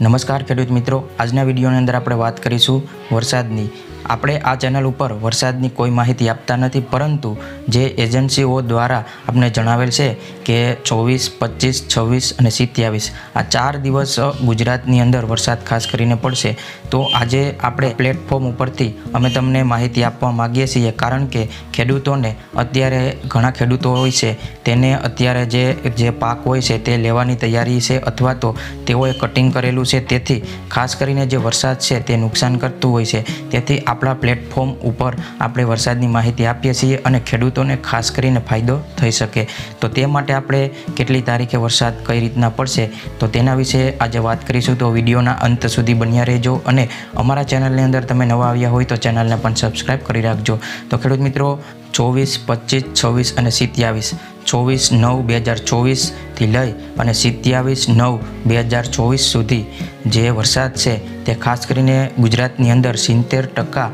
નમસ્કાર ખેડૂત મિત્રો. આજના વિડીયોની અંદર આપણે વાત કરીશું વરસાદની. આપણે આ ચેનલ ઉપર વરસાદની કોઈ માહિતી આપતા નથી, પરંતુ જે એજન્સીઓ દ્વારા આપણે જણાવેલ છે કે ચોવીસ, પચીસ, છવ્વીસ અને સિત્યાવીસ આ ચાર દિવસ ગુજરાતની અંદર વરસાદ ખાસ કરીને પડશે, તો આજે આપણે પ્લેટફોર્મ ઉપરથી અમે તમને માહિતી આપવા માગીએ છીએ, કારણ કે ખેડૂતોને અત્યારે ઘણા ખેડૂતો હોય છે, તેને અત્યારે જે જે પાક હોય છે તે લેવાની તૈયારી છે, અથવા તો તેઓએ કટિંગ કરેલું છે, તેથી ખાસ કરીને જે વરસાદ છે તે નુકસાન કરતું હોય છે, તેથી આપણા પ્લેટફોર્મ ઉપર આપણે વરસાદની માહિતી આપીએ છીએ અને ખેડૂતોને ખાસ કરીને ફાયદો થઈ શકે. તો તે માટે આપણે કેટલી તારીખે વરસાદ કઈ રીતના પડશે, તો તેના વિશે આજે વાત કરીશું. તો વિડીયોના અંત સુધી બન્યા રહેજો અને અમારા ચેનલની અંદર તમે નવા આવ્યા હોય તો ચેનલને પણ સબસ્ક્રાઈબ કરી રાખજો. તો ખેડૂત મિત્રો ચોવીસ, પચીસ, છવ્વીસ અને સિત્યાવીસ. ચોવીસ, નવ, બે હજાર ચોવીસથી લઈ અને સિત્યાવીસ, નવ, બે હજાર ચોવીસ સુધી જે વરસાદ છે તે ખાસ કરીને ગુજરાતની અંદર સિત્તેર ટકા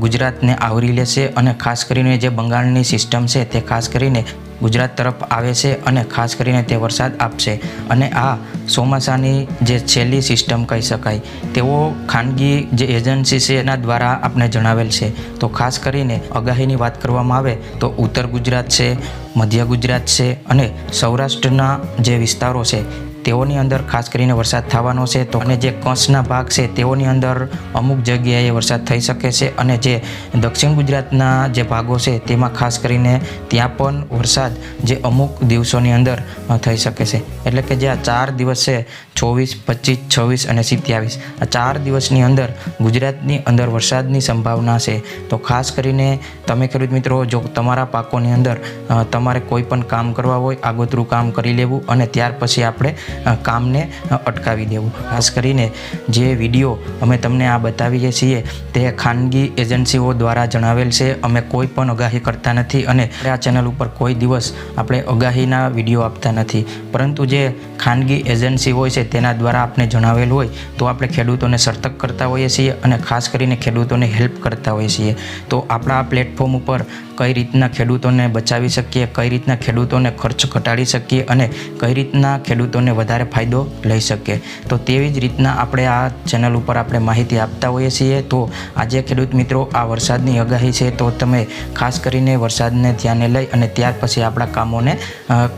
ગુજરાતને આવરી લેશે અને ખાસ કરીને જે બંગાળની સિસ્ટમ છે તે ખાસ કરીને ગુજરાત તરફ આવે છે અને ખાસ કરીને તે વરસાદ આપશે. અને આ ચોમાસાની જે છેલ્લી સિસ્ટમ કહી શકાય, તેઓ ખાનગી જે એજન્સી છે એના દ્વારા આપણે જણાવેલ છે. તો ખાસ કરીને આગાહીની વાત કરવામાં આવે તો ઉત્તર ગુજરાત છે, મધ્ય ગુજરાત છે અને સૌરાષ્ટ્રના જે વિસ્તારો છે તેઓની અંદર ખાસ કરીને વરસાદ થવાનો છે, તો અને જે કચ્છના ભાગ છે, તેઓની અંદર અમુક જગ્યાએ વરસાદ થઈ શકે છે અને જે દક્ષિણ ગુજરાતના જે ભાગો છે, તેમાં ખાસ કરીને ત્યાં પણ વરસાદ જે અમુક દિવસોની અંદર થઈ શકે છે. એટલે કે જે આ ચાર દિવસ છે, ચોવીસ, પચીસ, છવ્વીસ અને સિત્યાવીસ, આ ચાર દિવસની અંદર ગુજરાતની અંદર વરસાદની સંભાવના છે. તો ખાસ કરીને તમે ખેડૂત મિત્રો, જો તમારા પાકોની અંદર તમારે કોઈ પણ કામ કરવા હોય, આગોતરું કામ કરી લેવું અને ત્યાર પછી આપણે કામને અટકાવી દેવું. ખાસ કરીને જે વીડિયો અમે તમને આ બતાવીએ છીએ, તે ખાનગી એજન્સીઓ દ્વારા જણાવેલ છે. અમે કોઈ પણ આગાહી કરતા નથી અને આ ચેનલ ઉપર કોઈ દિવસ આપણે આગાહીના વીડિયો આપતા નથી. પરંતુ જે ખાનગી એજન્સી હોય છે, તેના દ્વારા આપણે જણાવેલ હોય, તો આપણે ખેડૂતોને સર્તક કરતા હોઈએ છીએ અને ખાસ કરીને ખેડૂતોને હેલ્પ કરતા હોઈએ છીએ. તો આપણા આ પ્લેટફોર્મ ઉપર કઈ રીતના ખેડૂતોને બચાવી શકીએ, કઈ રીતના ખેડૂતોને ખર્ચ ઘટાડી શકીએ અને કઈ રીતના ખેડૂતોને વધારે ફાયદો લઈ શકીએ. તો તેવી જ રીતના આપણે આ ચેનલ ઉપર આપણે માહિતી આપતા હોઈએ છીએ. તો આજે ખેડૂત મિત્રો, આ વરસાદની આગાહી છે, તો તમે ખાસ કરીને વરસાદને ધ્યાને લઈ અને ત્યાર પછી આપણા કામોને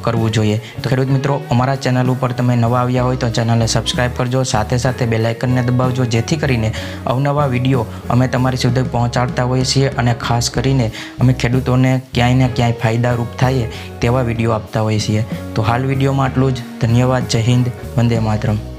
કરવું જોઈએ. તો ખેડૂત મિત્રો, અમારા ચેનલ ઉપર તમે નવા આવ્યા હોય તો ચેનલને સબસ્ક્રાઈબ કરજો. સાથે સાથે બેલ આઇકનને દબાવજો, જેથી કરીને અવનવા વીડિયો અમે તમારી સુધી પહોંચાડતા હોઈએ છીએ અને ખાસ કરીને અમે ખેડૂતોને ક્યાંય ને ક્યાંય ફાયદારૂપ થાય તેવા વીડિયો આપતા હોઈએ છીએ. તો હાલ વિડીયોમાં આટલું જ. ધન્યવાદ. જય હિન્દ. વંદે માતરમ.